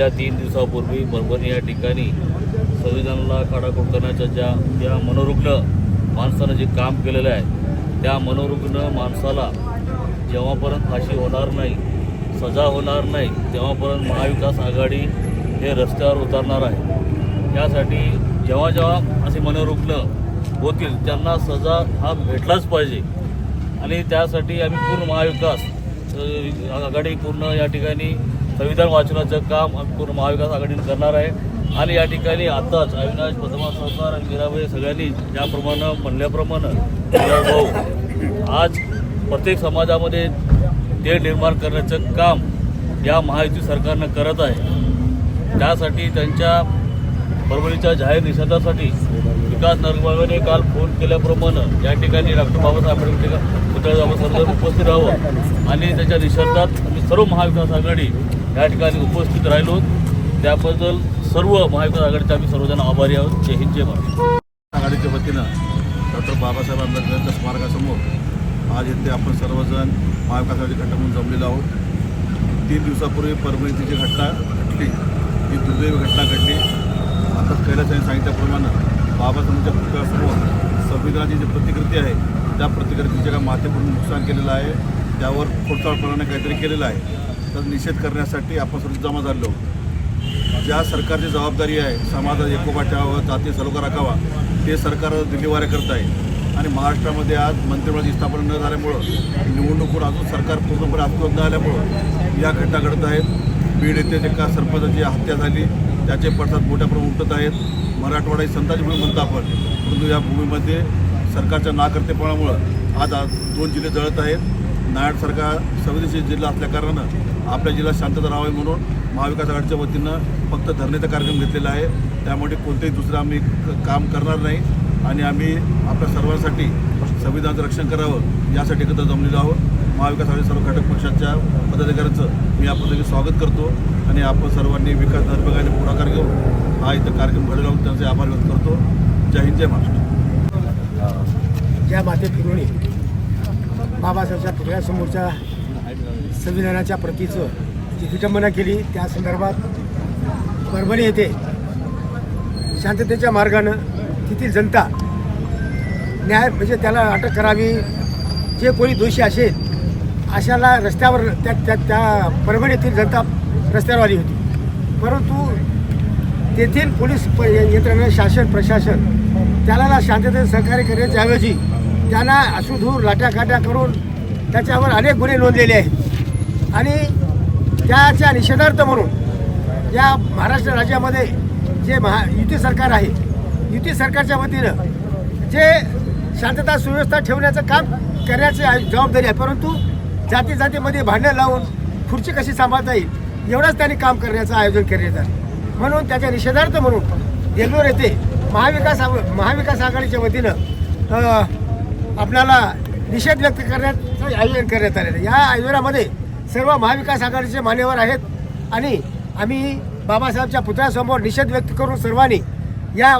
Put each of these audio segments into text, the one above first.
गेल्या तीन दिवसापूर्वी परभणी या ठिकाणी संविधानाला काढाकोट करण्याच्या ज्या ज्या मनोरुग्ण माणसानं जे काम केलेलं आहे त्या मनोरुग्ण माणसाला जेव्हापर्यंत फाशी होणार नाही सजा होणार नाही तेव्हापर्यंत महाविकास आघाडी हे रस्त्यावर उतरणार आहे. यासाठी जेव्हा जेव्हा असे मनोरुग्ण होतील त्यांना सजा हा भेटलाच पाहिजे. आणि त्यासाठी आम्ही पूर्ण महाविकास आघाडी पूर्ण या ठिकाणी संविधान वाचनाचं काम आम्ही पूर्ण महाविकास आघाडीनं करणार आहे. आणि या ठिकाणी आताच अविनाश पद्मा सरकार आणि मीराबाई सगळ्यांनी ज्याप्रमाणे म्हणल्याप्रमाणे आज प्रत्येक समाजामध्ये ते निर्माण करण्याचं काम या महायुती सरकारनं करत आहे. त्यासाठी त्यांच्या परभणीच्या जाहीर निषेधासाठी विकास नरवाळाने काल फोन केल्याप्रमाणे या ठिकाणी डॉक्टर बाबासाहेब आंबेडकर पुतळा सर्वजण उपस्थित राहावं. आणि त्याच्या निषेधात आम्ही सर्व महाविकास आघाडी या ठिकाणी उपस्थित राहिलो. त्याबद्दल सर्व महाविकास आघाडीचे आम्ही सर्वजण आभारी आहोत. जय हिंद जय महाराष्ट्र. आघाडीच्या वतीनं डॉक्टर बाबासाहेब आंबेडकरांच्या स्मारकासमोर आज इथे आपण सर्वजण महाविकास आघाडी घटना म्हणून जमलेलो आहोत. तीन दिवसापूर्वी परभणीची जी घटना घडली ती दुर्दैवी घटना घडली. आता कैलास यांनी सांगितल्याप्रमाणे बाबासाहेबांच्या पुतळ्यासमोर संविधानाची जी प्रतिकृती आहे त्या प्रतिकृतीचे काय मातेपूर्ण नुकसान केलेलं आहे त्यावर खोडसाळपणाने काहीतरी केलेलं आहे. तर निषेध करण्यासाठी आपण सर्व जमा झालो. आहोत. ज्या सरकारची जबाबदारी आहे समाजात एकोपा ठेवावा जाती सलोखा राखावा ते सरकार दिल्लीवाऱ्या करत आहे. आणि महाराष्ट्रामध्ये आज मंत्रिमंडळाची स्थापना न झाल्यामुळं निवडणुकीवर अजून सरकार पूर्णपणे अस्तित्वात न आल्यामुळं या घटना घडत आहेत. बीड येथे एका सरपंचाची हत्या झाली त्याचे पडसाद मोठ्या प्रमाणात उमटत आहेत. मराठवाडा ही संताची भूमी म्हणतो आपण. परंतु या भूमीमध्ये सरकारच्या नाकर्तेपणामुळं आज आज दोन जिल्हे जळत आहेत. नायड सरकार संवेदनशील जिल्हा असल्याकारणानं आपल्या जिल्ह्यात शांतता राहावी म्हणून महाविकास आघाडीच्या वतीनं फक्त धरणेचा कार्यक्रम घेतलेला आहे. त्यामुळे कोणतेही दुसरं आम्ही क- काम करणार नाही आणि आम्ही आपल्या सर्वांसाठी संविधानाचं रक्षण करावं यासाठी एकत्र जमलेलो आहोत. महाविकास आघाडी सर्व घटक पक्षाच्या पदाधिकाऱ्यांचं मी आपण स्वागत करतो आणि आपण सर्वांनी विकास निर्भगाने पुढाकार घेऊन हा इथं कार्यक्रम घडवला होता त्यांचे आभार व्यक्त करतो. जय हिंद जय महाराष्ट्र. ज्या माते फिरवणी बाबासाहेबच्या पुतळ्यासमोरच्या संविधानाच्या प्रतीचं जी विटंबना केली त्या संदर्भात परभणी येथे शांततेच्या मार्गानं तिथील जनता न्याय म्हणजे त्याला अटक करावी जे कोणी दोषी असेल अशाला रस्त्यावर त्या त्या त्या परभणी येथील जनता रस्त्यावर आली होती. परंतु तेथील पोलीस प- यंत्रणा शासन प्रशासन त्याला शांततेत सहकार्य करण्याच्या ऐवजी त्यांना अश्रुधूर लाट्याकाट्या करून त्याच्यावर अनेक गुन्हे नोंदलेले आहेत. आणि त्याच्या निषेधार्थ म्हणून या महाराष्ट्र राज्यामध्ये जे महा युती सरकार आहे युती सरकारच्या वतीनं जे शांतता सुव्यवस्था ठेवण्याचं काम करण्याची जबाबदारी आहे. परंतु जाती जातीमध्ये भांडणं लावून खुर्ची कशी सांभाळता येईल एवढंच त्यांनी काम करण्याचं आयोजन केले आलं म्हणून त्याच्या निषेधार्थ म्हणून येल्लोर येथे महाविकास आघ- महाविकास आघाडीच्या वतीनं आपल्याला निषेध व्यक्त करण्याचं आयोजन करण्यात आलेलं या आयोजनामध्ये सर्व महाविकास आघाडीचे मान्यवर आहेत. आणि आम्ही बाबासाहेबच्या पुतळ्यासमोर निषेध व्यक्त करून सर्वांनी या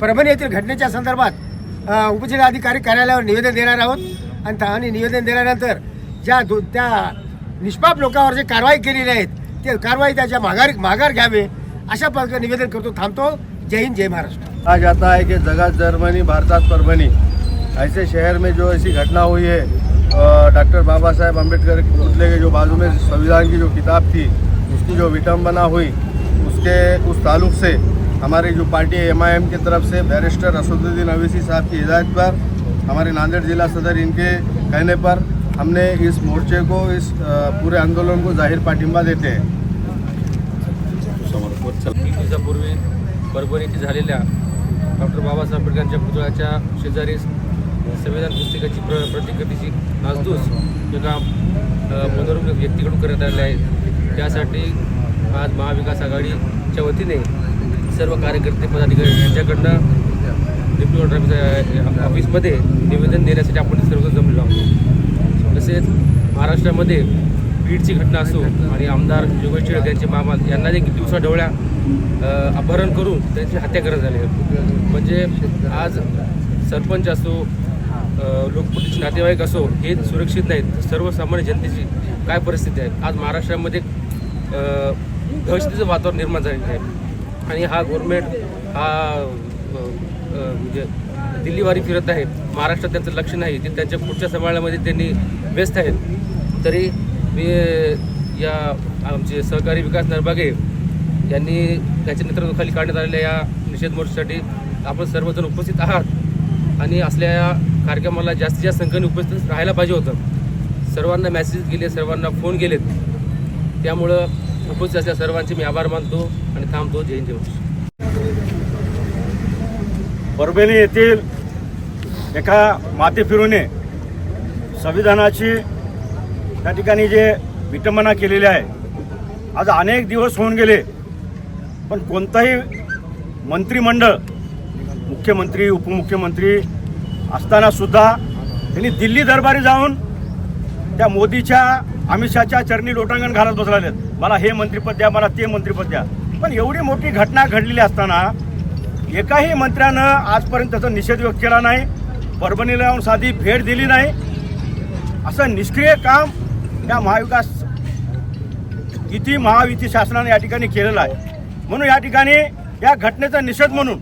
परभणी येथील घटनेच्या संदर्भात उपजिल्हाधिकारी कार्यालयावर निवेदन देणार आहोत. आणि आणि निवेदन दिल्यानंतर ज्या दो त्या निष्पाप लोकांवर जे कारवाई केलेली आहेत ते कारवाई त्याच्या माघार माघार घ्यावे अशा प्रकारे निवेदन करतो थांबतो. जय हिंद जय महाराष्ट्र. आज आता आहे की जगात जर्मनी भारतात परभणी. ऐसे शहर में जो ऐसी घटना हुई है डॉक्टर बाबा साहेब अम्बेडकर के पुतले के जो बाजू में संविधान की जो किताब थी उसकी जो विटंबना हुई उसके उस ताल्लुक से हमारी जो पार्टी एम आई एम की तरफ से बैरिस्टर असदुद्दीन अवैसी साहब की हिदायत पर हमारे नांदेड़ जिला सदर इनके कहने पर हमने इस मोर्चे को इस पूरे आंदोलन को जाहिर पाठिंबा देते हैं। तीन दिवसापूर्वी परभणी येथे झालेल्या डॉक्टर बाबासाहेब आंबेडकरांच्या पुतळ्याच्या शेजारी संविधान पुस्तिकेची प्र प्रतिकृतीची नासधूस एका अ, व्यक्तीकडून करण्यात आलेली आहे. त्यासाठी आज महाविकास आघाडीच्या वतीने सर्व कार्यकर्ते पदाधिकारी यांच्याकडनं डेप्युटी ऑफिस ऑफिसमध्ये निवेदन देण्यासाठी आपण सर्व जमलेलो आहोत. तसेच महाराष्ट्रामध्ये बीडची घटना असो आणि आमदार योगेश टिळक यांचे मामा यांना देखील दिवसा डोळ्या अपहरण करून त्यांची हत्या करण्यात झाली म्हणजे आज सरपंच असो लोकप्रतिनिधी नातेवाईक असो हे सुरक्षित नाहीत. सर्वसामान्य जनतेची काय परिस्थिती आहे? आज महाराष्ट्रामध्ये दहशतीचं वातावरण निर्माण झालेलं आहे. आणि हा गव्हर्मेंट हा म्हणजे दिल्लीवारी फिरत आहे. महाराष्ट्रात त्यांचं लक्ष नाही. ते त्यांच्या पुढच्या समाजामध्ये त्यांनी व्यस्त आहेत. तरी मी या आमचे सहकारी विकास नरबागे यांनी त्याच्या नेतृत्वाखाली काढण्यात आलेल्या या निषेध मोर्चासाठी आपण सर्वजण उपस्थित आहात. आणि असल्या या कार्यक्रमाला जास्तीत जास्त संख्येने उपस्थित राहायला पाहिजे होतं. सर्वांना मेसेज गेले सर्वांना फोन गेलेत त्यामुळं उपस्थित असल्या सर्वांचे मी आभार मानतो आणि थांबतो. जय हिंद जय परभणी येथील एका माते फिरूने संविधानाची त्या ठिकाणी जे विटंबना केलेली आहे आज अनेक दिवस होऊन गेले पण कोणताही मंत्रिमंडळ मुख्यमंत्री उपमुख्यमंत्री असतानासुद्धा त्यांनी दिल्ली दरबारी जाऊन त्या मोदीच्या अमित शहाच्या चरणी लोटांगण घालत बसलेले मला हे मंत्रिपद द्या मला ते मंत्रिपद द्या. पण एवढी मोठी घटना घडलेली असताना एकाही मंत्र्यानं आजपर्यंत त्याचा निषेध व्यक्त केला नाही परभणीला येऊन साधी भेट दिली नाही. असं निष्क्रिय काम या महाविकास इति महायुती शासनाने या ठिकाणी केलेलं आहे. म्हणून या ठिकाणी या घटनेचा निषेध म्हणून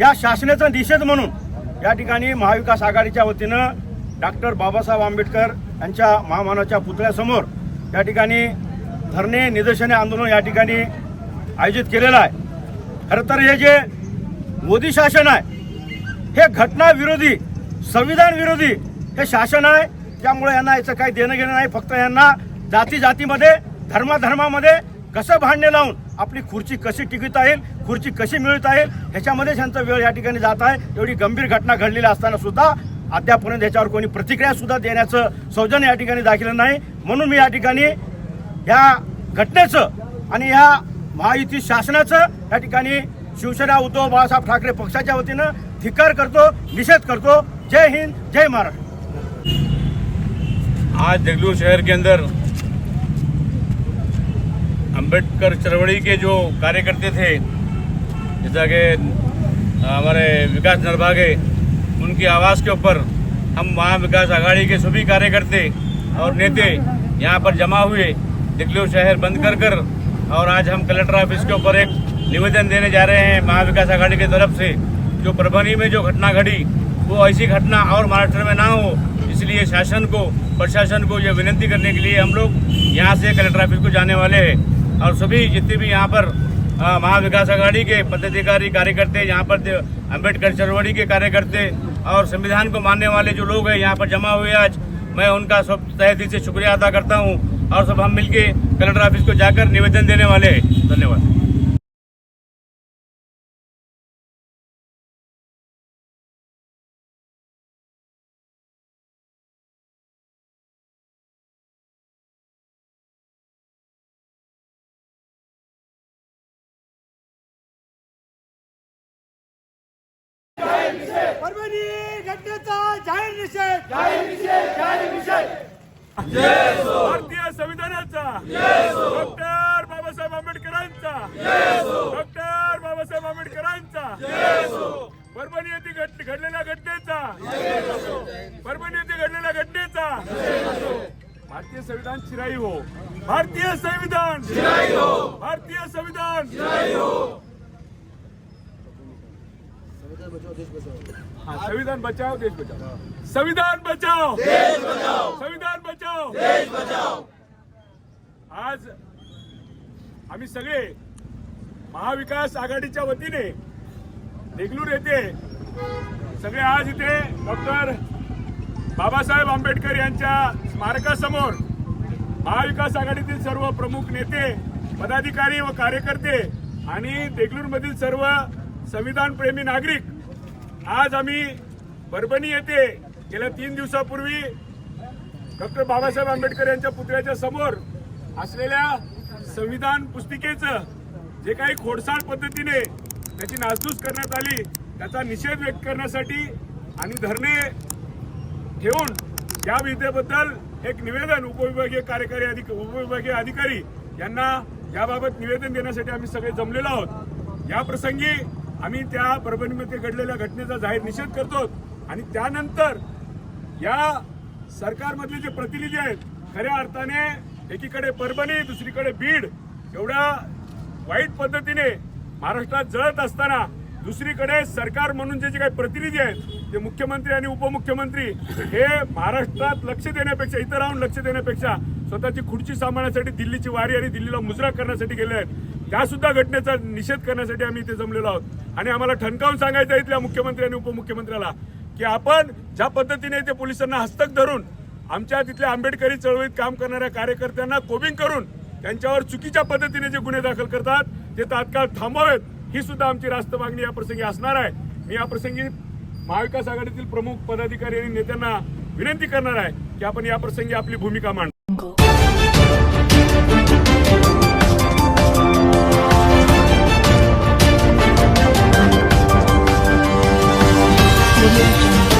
या शासनाचा निषेध म्हणून या ठिकाणी महाविकास आघाडीच्या वतीनं डॉक्टर बाबासाहेब आंबेडकर यांच्या महामानाच्या पुतळ्यासमोर या ठिकाणी धरणे निदर्शने आंदोलन या ठिकाणी आयोजित केलेलं आहे. खरं तर हे जे मोदी शासन आहे हे घटना विरोधी संविधान विरोधी हे शासन आहे त्यामुळे यांना याचं काही देणं घेणं नाही. फक्त यांना जाती जातीमध्ये धर्माधर्मामध्ये कसं भांडणे लावून आपली खुर्ची कशी टिकवता येईल खुर्ची कशी मिळवता येईल ह्याच्यामध्ये त्यांचा वेळ या ठिकाणी जात आहे. एवढी गंभीर घटना घडलेली असताना सुद्धा अद्यापर्यंत याच्यावर कोणी प्रतिक्रिया सुद्धा देण्याचं सौजन्य या ठिकाणी दाखल नाही. म्हणून मी या ठिकाणी या घटनेचं आणि या महायुती शासनाचं या ठिकाणी शिवसेना उद्धव बाळासाहेब ठाकरे पक्षाच्या वतीनं धिकार करतो निषेध करतो. जय हिंद जय महाराष्ट्र. आज देगलूर शहर के अंदर अंबेडकर चरवड़ी के जो कार्यकर्ते थे, जैसा कि हमारे विकास नरभागे, उनकी आवाज़ के ऊपर हम वहाँ विकास आघाड़ी के सभी कार्यकर्ते और नेते यहाँ पर जमा हुए देगलूर शहर बंद कर कर, और आज हम कलेक्टर ऑफ़िस के ऊपर एक निवेदन देने जा रहे हैं महाविकास आघाड़ी की तरफ़ से, जो परभनी में जो घटना घटी, वो ऐसी घटना और महाराष्ट्र में ना हो, इसलिए शासन को, प्रशासन को ये विनती करने के लिए हम लोग यहाँ से कलेक्टर ऑफ़िस को जाने वाले हैं। और सभी जितने भी यहाँ पर महाविकास आघाड़ी के पदाधिकारी, कार्यकर्ते, यहाँ पर अंबेडकर चरवणी के कार्यकर्ते और संविधान को मानने वाले जो लोग हैं, यहाँ पर जमा हुए आज, मैं उनका सब तह से शुक्रिया अदा करता हूँ और सब हम मिलके कलेक्टर ऑफ़िस को जाकर निवेदन देने वाले हैं। धन्यवाद। परभणी घटनेचा जाहीर निषेध. भारतीय संविधानाचा. डॉक्टर बाबासाहेब आंबेडकरांचा. डॉक्टर बाबासाहेब आंबेडकरांचा. परभणी येथे घट- घडलेल्या घटनेचा. परभणी येथे घडलेल्या घटनेचा. भारतीय संविधान चिराई हो. भारतीय संविधान. चिराई हो भारतीय संविधान चिराई हो हाँ, संविधान बचाओ देश बचाओ। संविधान बचाओ। देश बचाओ। संविधान बचाओ। देश बचाओ। आज आम्ही सगळे महाविकास आघाडीच्या वतीने देगलूर येथे सगळे आज इथे डॉक्टर बाबासाहेब आंबेडकर यांच्या स्मारकासमोर महाविकास आघाडीतील सर्व प्रमुख नेते पदाधिकारी व कार्यकर्ते आणि देगलूरमधील सर्व संविधानप्रेमी नागरिक आज आम्ही परभणी येथे गेल्या तीन दिवसापूर्वी डॉक्टर बाबासाहेब आंबेडकर यांच्या पुतळ्याच्या समोर असलेल्या संविधान पुस्तिकेचं जे काही खोडसाळ पद्धतीने त्याची नासधूस करण्यात आली त्याचा निषेध व्यक्त करण्यासाठी आणि धरणे ठेवून या विधेबद्दल एक निवेदन उपविभागीय कार्यकारी अधिक उपविभागीय अधिकारी यांना याबाबत निवेदन देण्यासाठी आम्ही सगळे जमलेलो आहोत. या प्रसंगी आम्ही त्या परभणीमध्ये घडलेल्या घटनेचा जाहीर निषेध करतो आणि त्यानंतर या सरकारमधले जे प्रतिनिधी आहेत खऱ्या अर्थाने एकीकडे परभणी दुसरीकडे बीड एवढ्या वाईट पद्धतीने महाराष्ट्रात जळत असताना दुसरीकडे सरकार म्हणून जे जे काही प्रतिनिधी आहेत ते मुख्यमंत्री आणि उपमुख्यमंत्री हे महाराष्ट्रात लक्ष देण्यापेक्षा इतर राहून लक्ष देण्यापेक्षा स्वतःची खुर्ची सांभाळण्यासाठी दिल्लीची वारी आणि दिल्लीला मुजरा करण्यासाठी गेले आहेत. त्यासुद्धा घटनेचा निषेध करण्यासाठी आम्ही इथे जमलेलो आहोत. आणि आम्हाला ठणकावून सांगायचं आहे इथल्या मुख्यमंत्री आणि उपमुख्यमंत्र्याला की आपण ज्या पद्धतीने ते पोलिसांना हस्तक धरून आमच्या तिथल्या आंबेडकरी चळवळीत काम करणाऱ्या कार्यकर्त्यांना कोबिंग करून त्यांच्यावर चुकीच्या पद्धतीने जे गुन्हे दाखल करतात ते तात्काळ थांबवावेत ही सुद्धा आमची रास्त मागणी या प्रसंगी असणार आहे. मी या प्रसंगी महाविकास आघाडीतील प्रमुख पदाधिकारी आणि नेत्यांना विनंती करणार आहे की आपण या प्रसंगी आपली भूमिका मांड.